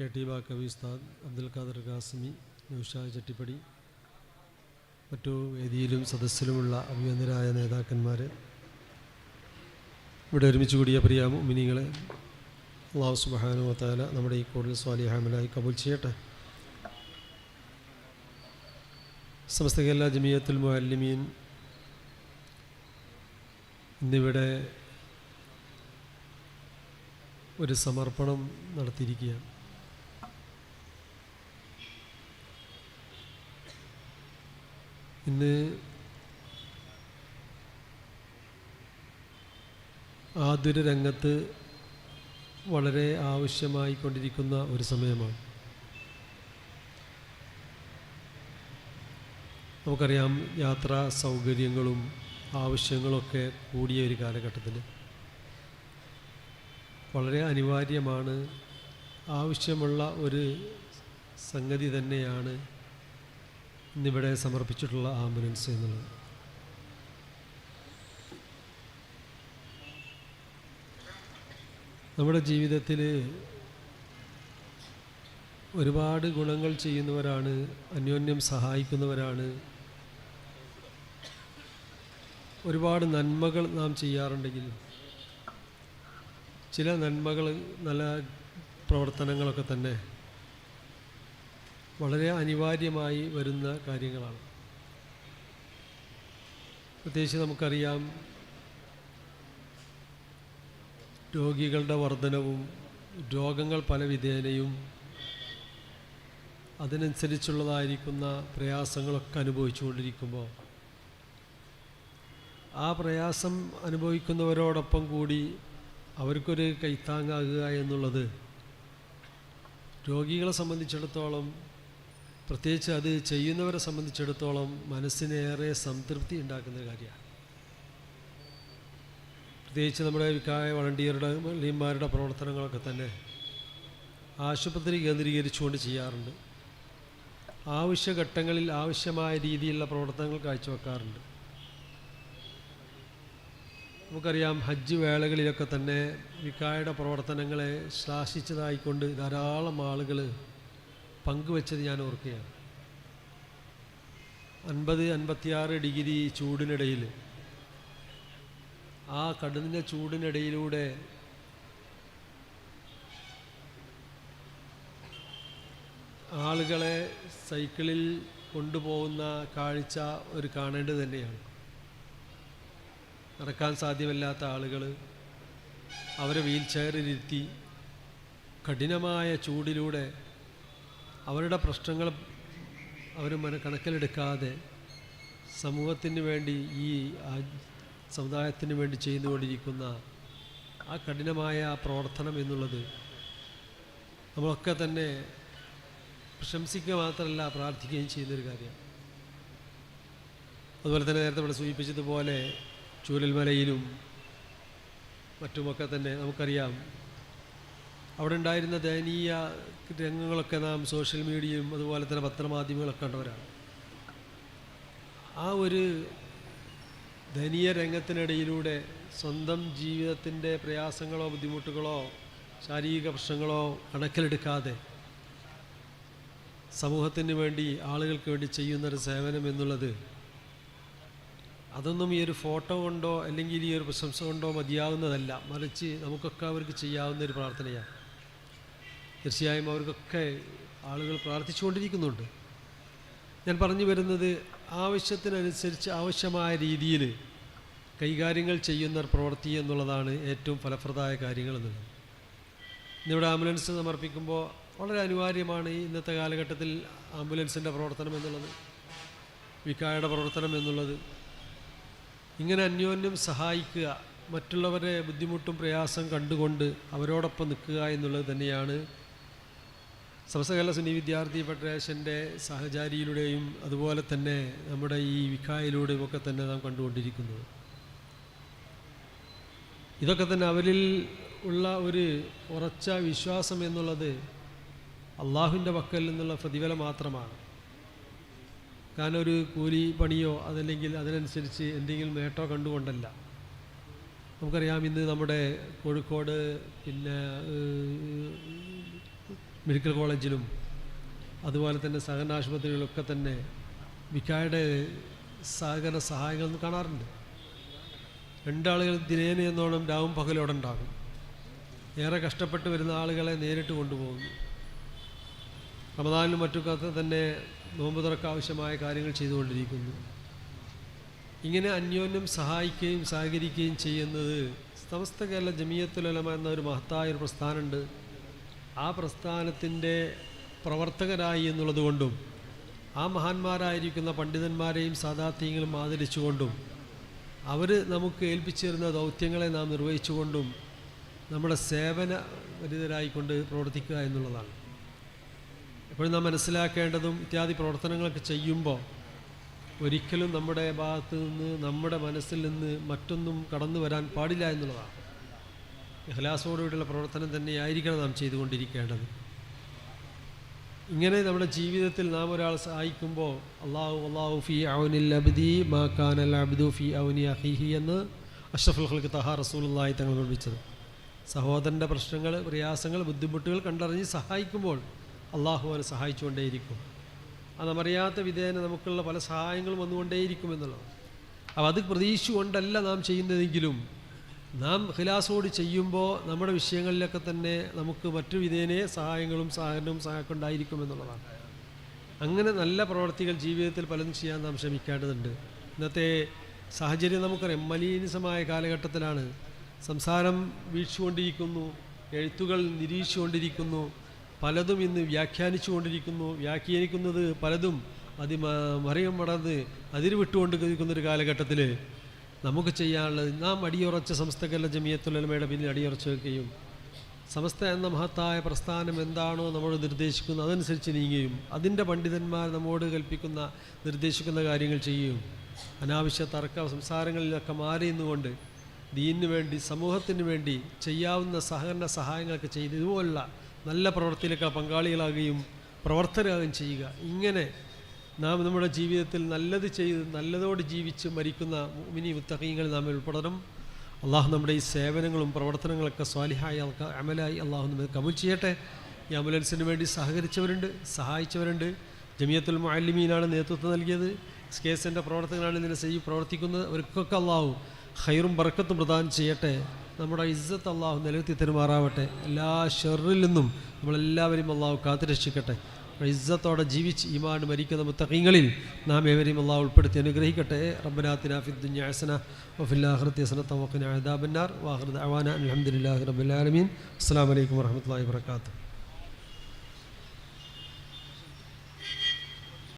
K T Baqavi ഉസ്താദ് അബ്ദുൽ ഖാദർ ഖാസിമി നൌഷാ ചട്ടിപ്പടി മറ്റു വേദിയിലും സദസ്സിലുമുള്ള അഭിനന്ദരായ നേതാക്കന്മാർ ഇവിടെ ഒരുമിച്ച് കൂടിയ പ്രിയ മിനിങ്ങളെ അള്ളാഹു സുബാനു വത്താല നമ്മുടെ ഈ കൂടുതൽ സ്വാലിഹാമലായി കബൂൽ ചെയ്യട്ടെ. സമസ്ത കേരള ജമിയത്തുൽ മുഅല്ലിമീൻ ഇന്നിവിടെ ഒരു സമർപ്പണം നടത്തിയിരിക്കുകയാണ്. ഇന്ന് ആതുര രംഗത്ത് വളരെ ആവശ്യമായി കൊണ്ടിരിക്കുന്ന ഒരു സമയമാണ്. നമുക്കറിയാം യാത്രാ സൗകര്യങ്ങളും ആവശ്യങ്ങളൊക്കെ കൂടിയ ഒരു കാലഘട്ടത്തിൽ വളരെ അനിവാര്യമാണ്. ആവശ്യമുള്ള ഒരു സംഗതി തന്നെയാണ് ഇന്നിവിടെ സമർപ്പിച്ചിട്ടുള്ള ആംബുലൻസ് എന്നുള്ളത്. നമ്മുടെ ജീവിതത്തിൽ ഒരുപാട് ഗുണങ്ങൾ ചെയ്യുന്നവരാണ് അന്യോന്യം സഹായിക്കുന്നവരാണ്. ഒരുപാട് നന്മകൾ നാം ചെയ്യാറുണ്ടെങ്കിലും ചില നന്മകൾ നല്ല പ്രവർത്തനങ്ങളൊക്കെ തന്നെ വളരെ അനിവാര്യമായി വരുന്ന കാര്യങ്ങളാണ്. പ്രത്യേകിച്ച് നമുക്കറിയാം രോഗികളുടെ വർധനവും രോഗങ്ങൾ പല വിധേനയും അതിനനുസരിച്ചുള്ളതായിരിക്കുന്ന പ്രയാസങ്ങളൊക്കെ അനുഭവിച്ചുകൊണ്ടിരിക്കുമ്പോൾ ആ പ്രയാസം അനുഭവിക്കുന്നവരോടൊപ്പം കൂടി അവർക്കൊരു കൈത്താങ്ങാകുക എന്നുള്ളത് രോഗികളെ സംബന്ധിച്ചിടത്തോളം പ്രത്യേകിച്ച് അത് ചെയ്യുന്നവരെ സംബന്ധിച്ചിടത്തോളം മനസ്സിനേറെ സംതൃപ്തി ഉണ്ടാക്കുന്ന കാര്യമാണ്. പ്രത്യേകിച്ച് നമ്മുടെ വിക്കായ വളണ്ടിയറുടെ ലീന്മാരുടെ പ്രവർത്തനങ്ങളൊക്കെ തന്നെ ആശുപത്രി കേന്ദ്രീകരിച്ചുകൊണ്ട് ചെയ്യാറുണ്ട്. ആവശ്യഘട്ടങ്ങളിൽ ആവശ്യമായ രീതിയിലുള്ള പ്രവർത്തനങ്ങൾ കാഴ്ചവെക്കാറുണ്ട്. നമുക്കറിയാം ഹജ്ജ് വേളകളിലൊക്കെ തന്നെ വിക്കായുടെ പ്രവർത്തനങ്ങളെ ശ്ലാസിച്ചതായിക്കൊണ്ട് ധാരാളം ആളുകൾ പങ്കുവച്ചത് ഞാൻ ഓർക്കുകയാണ്. അൻപത് അൻപത്തിയാറ് ഡിഗ്രി ചൂടിനിടയിൽ ആ കടുന്ന ചൂടിനിടയിലൂടെ ആളുകളെ സൈക്കിളിൽ കൊണ്ടുപോകുന്ന കാഴ്ച ഒരു കാണേണ്ടത് തന്നെയാണ്. നടക്കാൻ സാധ്യമല്ലാത്ത ആളുകൾ അവരെ വീൽ ചെയറിലിരുത്തി കഠിനമായ ചൂടിലൂടെ അവരുടെ പ്രശ്നങ്ങൾ അവർ മന കണക്കിലെടുക്കാതെ സമൂഹത്തിന് വേണ്ടി ഈ സമുദായത്തിന് വേണ്ടി ചെയ്തുകൊണ്ടിരിക്കുന്ന ആ കഠിനമായ പ്രവർത്തനം എന്നുള്ളത് നമ്മളൊക്കെ തന്നെ പ്രശംസിക്കുക മാത്രമല്ല പ്രാർത്ഥിക്കുകയും ചെയ്യുന്നൊരു കാര്യമാണ്. അതുപോലെ തന്നെ നേരത്തെ ഇവിടെ സൂചിപ്പിച്ചതുപോലെ ചൂരൽമലയിലും മറ്റുമൊക്കെ തന്നെ നമുക്കറിയാം. അവിടെ ഉണ്ടായിരുന്ന ദയനീയ രംഗങ്ങളൊക്കെ നാം സോഷ്യൽ മീഡിയയും അതുപോലെ തന്നെ പത്രമാധ്യമങ്ങളൊക്കെ കണ്ടവരാണ്. ആ ഒരു ധനീയ രംഗത്തിനിടയിലൂടെ സ്വന്തം ജീവിതത്തിന്റെ പ്രയാസങ്ങളോ ബുദ്ധിമുട്ടുകളോ ശാരീരിക പ്രശ്നങ്ങളോ കണക്കിലെടുക്കാതെ സമൂഹത്തിന് വേണ്ടി ആളുകൾക്ക് വേണ്ടി ചെയ്യുന്നൊരു സേവനം എന്നുള്ളത് അതൊന്നും ഈ ഒരു ഫോട്ടോ കൊണ്ടോ അല്ലെങ്കിൽ ഈ ഒരു പ്രശംസ കൊണ്ടോ മതിയാവുന്നതല്ല. മറിച്ച് നമുക്കൊക്കെ അവർക്ക് ചെയ്യാവുന്ന ഒരു പ്രാർത്ഥനയാണ്. തീർച്ചയായും അവർക്കൊക്കെ ആളുകൾ പ്രാർത്ഥിച്ചുകൊണ്ടിരിക്കുന്നുണ്ട്. ഞാൻ പറഞ്ഞു വരുന്നത് ആവശ്യത്തിനനുസരിച്ച് ആവശ്യമായ രീതിയിൽ കൈകാര്യങ്ങൾ ചെയ്യുന്ന പ്രവൃത്തി എന്നുള്ളതാണ് ഏറ്റവും ഫലപ്രദമായ കാര്യങ്ങൾ എന്നുള്ളത്. ഇന്നിവിടെ ആംബുലൻസ് സമർപ്പിക്കുമ്പോൾ വളരെ അനിവാര്യമാണ് ഇന്നത്തെ കാലഘട്ടത്തിൽ ആംബുലൻസിന്റെ പ്രവർത്തനം എന്നുള്ളത് വിക്കായുടെ പ്രവർത്തനം എന്നുള്ളത്. ഇങ്ങനെ അന്യോന്യം സഹായിക്കുക മറ്റുള്ളവരെ ബുദ്ധിമുട്ടും പ്രയാസം കണ്ടുകൊണ്ട് അവരോടൊപ്പം നിൽക്കുക എന്നുള്ളത് തന്നെയാണ് സമസ്തകല സുന്നി വിദ്യാർത്ഥി ഫെഡറേഷന്റെ സഹചാരിയിലൂടെയും അതുപോലെ തന്നെ നമ്മുടെ ഈ വിഖായിലൂടെയും ഒക്കെ തന്നെ നാം കണ്ടുകൊണ്ടിരിക്കുന്നത്. ഇതൊക്കെ തന്നെ അവരിൽ ഉള്ള ഒരു ഉറച്ച വിശ്വാസം എന്നുള്ളത് അള്ളാഹുവിന്റെ പക്കൽ നിന്നുള്ള പ്രതിഫലം മാത്രമാണ്. കാരണം ഒരു കൂലി പണിയോ അതല്ലെങ്കിൽ അതിനനുസരിച്ച് എന്തെങ്കിലും നേട്ടോ കണ്ടുകൊണ്ടല്ല. നമുക്കറിയാം ഇന്ന് നമ്മുടെ കോഴിക്കോട് പിന്നെ മെഡിക്കൽ കോളേജിലും അതുപോലെ തന്നെ സഹകരണ ആശുപത്രികളിലൊക്കെ തന്നെ വിക്കായുടെ സഹകരണ സഹായങ്ങൾ കാണാറുണ്ട്. രണ്ടാളുകൾ ദിനേന എന്നോണം രാവും പകലും അവിടെ ഉണ്ടാകും. ഏറെ കഷ്ടപ്പെട്ട് വരുന്ന ആളുകളെ നേരിട്ട് കൊണ്ടുപോകുന്നു. റമദാനിലും മറ്റൊക്കെ തന്നെ നോമ്പ് തുറക്കാവശ്യമായ കാര്യങ്ങൾ ചെയ്തുകൊണ്ടിരിക്കുന്നു. ഇങ്ങനെ അന്യോന്യം സഹായിക്കുകയും സഹകരിക്കുകയും ചെയ്യുന്നത് സമസ്ത കേരള ജമിയത്തുലമ എന്ന ഒരു മഹത്തായ ഒരു പ്രസ്ഥാനമുണ്ട്. ആ പ്രസ്ഥാനത്തിന്റെ പ്രവർത്തകരായി എന്നുള്ളതുകൊണ്ടും ആ മഹാന്മാരായിരിക്കുന്ന പണ്ഡിതന്മാരെയും സാധാർത്ഥ്യങ്ങളും ആദരിച്ചുകൊണ്ടും അവർ നമുക്ക് ഏൽപ്പിച്ചു തരുന്ന ദൗത്യങ്ങളെ നാം നിർവഹിച്ചുകൊണ്ടും നമ്മുടെ സേവന വരിതരായിക്കൊണ്ട് പ്രവർത്തിക്കുക എന്നുള്ളതാണ്. എപ്പോഴും നാം മനസ്സിലാക്കേണ്ടതും ഇത്യാദി പ്രവർത്തനങ്ങളൊക്കെ ചെയ്യുമ്പോൾ ഒരിക്കലും നമ്മുടെ ഭാഗത്ത് നിന്ന് നമ്മുടെ മനസ്സിൽ നിന്ന് മറ്റൊന്നും കടന്നു വരാൻ പാടില്ല എന്നുള്ളതാണ്. ഇഹ്ലാസോടുകൂടിയുള്ള പ്രവർത്തനം തന്നെയായിരിക്കണം നാം ചെയ്തുകൊണ്ടിരിക്കേണ്ടത്. ഇങ്ങനെ നമ്മുടെ ജീവിതത്തിൽ നാം ഒരാൾ സഹായിക്കുമ്പോൾ അള്ളാഹു അള്ളാഹു ഫി ഔനിൽ അബ്ദി മാ ഖാൻ അൽ അബ്ദു ഫി ഔനി അഹിഹി എന്ന് അഷ്റഫുൽ ഖൽക്ക് തഹ റസൂലുള്ളാഹി തങ്ങൾ പഠിപ്പിച്ചത് സഹോദരന്റെ പ്രശ്നങ്ങൾ പ്രയാസങ്ങൾ ബുദ്ധിമുട്ടുകൾ കണ്ടറിഞ്ഞ് സഹായിക്കുമ്പോൾ അള്ളാഹു അവനെ സഹായിച്ചുകൊണ്ടേയിരിക്കും. ആ നമ്മറിയാത്ത വിധേന നമുക്കുള്ള പല സഹായങ്ങളും വന്നുകൊണ്ടേയിരിക്കും എന്നുള്ളത് അപ്പോൾ അത് പ്രതീക്ഷിച്ചുകൊണ്ടല്ല നാം ചെയ്യുന്നതെങ്കിലും നാം ഖിലാസോട് ചെയ്യുമ്പോൾ നമ്മുടെ വിഷയങ്ങളിലൊക്കെ തന്നെ നമുക്ക് മറ്റു വിധേനെ സഹായങ്ങളും സഹകരണവും സഹായമൊക്കെ ഉണ്ടായിരിക്കും എന്നുള്ളതാണ്. അങ്ങനെ നല്ല പ്രവർത്തികൾ ജീവിതത്തിൽ പലതും ചെയ്യാൻ നാം ശ്രമിക്കേണ്ടതുണ്ട്. ഇന്നത്തെ സാഹചര്യം നമുക്കറിയാം. മലീനിസമായ കാലഘട്ടത്തിലാണ് സംസാരം വീഴ്ചുകൊണ്ടിരിക്കുന്നു എഴുത്തുകൾ നിരീക്ഷിച്ചുകൊണ്ടിരിക്കുന്നു പലതും ഇന്ന് വ്യാഖ്യാനിച്ചു കൊണ്ടിരിക്കുന്നു വ്യാഖ്യാനിക്കുന്നത് പലതും അതി മറിയം മടന്ന് അതിരുവിട്ടുകൊണ്ടിരിക്കുന്നൊരു കാലഘട്ടത്തിൽ നമുക്ക് ചെയ്യാനുള്ളത് നാം അടിയുറച്ച സമസ്തകല്ല ജമിയത്തുലമയുടെ പിന്നിൽ അടിയുറച്ച് വെക്കുകയും സമസ്ത എന്ന മഹത്തായ പ്രസ്ഥാനം എന്താണോ നമ്മൾ നിർദ്ദേശിക്കുന്നത് അതനുസരിച്ച് നീങ്ങുകയും അതിന്റെ പണ്ഡിതന്മാർ നമ്മോട് കൽപ്പിക്കുന്ന നിർദ്ദേശിക്കുന്ന കാര്യങ്ങൾ ചെയ്യുകയും അനാവശ്യ തർക്ക സംസാരങ്ങളിലൊക്കെ മാറി നിന്നുകൊണ്ട് ദീനിന് വേണ്ടി സമൂഹത്തിന് വേണ്ടി ചെയ്യാവുന്ന സഹകരണ സഹായങ്ങളൊക്കെ ചെയ്ത് ഇതുപോലുള്ള നല്ല പ്രവർത്തിയിലൊക്കെ പങ്കാളികളാകുകയും പ്രവർത്തകരാകുകയും ചെയ്യുക. ഇങ്ങനെ നാം നമ്മുടെ ജീവിതത്തിൽ നല്ലത് ചെയ്ത് നല്ലതോട് ജീവിച്ച് മരിക്കുന്ന മിനി മുത്തഖീങ്ങൾ നാം ഉൾപ്പെടണം. അള്ളാഹു നമ്മുടെ ഈ സേവനങ്ങളും പ്രവർത്തനങ്ങളൊക്കെ സ്വാലിഹായി അമലായി അള്ളാഹു നമ്മൾ കബൂൽ ചെയ്യട്ടെ. ഈ അമുലൻസിന് വേണ്ടി സഹകരിച്ചവരുണ്ട് സഹായിച്ചവരുണ്ട്. ജമിയത്തുൽ മാലിമീനാണ് നേതൃത്വം നൽകിയത്. എസ് കെ എസിന്റെ പ്രവർത്തകനാണ് ഇതിനെ ചെയ്ത് പ്രവർത്തിക്കുന്നത്. അവർക്കൊക്കെ അള്ളാഹു ഹൈറും ബർക്കത്തും പ്രദാനം ചെയ്യട്ടെ. നമ്മുടെ ഇസ്സത്ത് അള്ളാഹു നിലനിർത്തി തരുമാറാവട്ടെ. എല്ലാ ഷെറിൽ നിന്നും നമ്മളെല്ലാവരും അള്ളാഹു കാത്തുരക്ഷിക്കട്ടെ. ഇസ്സത്തോടെ ജീവിച്ച് ഈമാൻ മരിക്കുന്ന മുത്തഖീങ്ങളിൽ നാം ഏവരെയും അള്ളാഹു ഉൾപ്പെടുത്തി അനുഗ്രഹിക്കട്ടെ. റബ്ബനാത്തിന ഫിദ്ദുനിയ ഹസന വാഹൃദ് അവാന വഖിന റബ്ബുലാലമീൻ അസ്സലാമു അലൈക്കും വറഹ്മത്തുള്ളാഹി വബറകാതുഹു.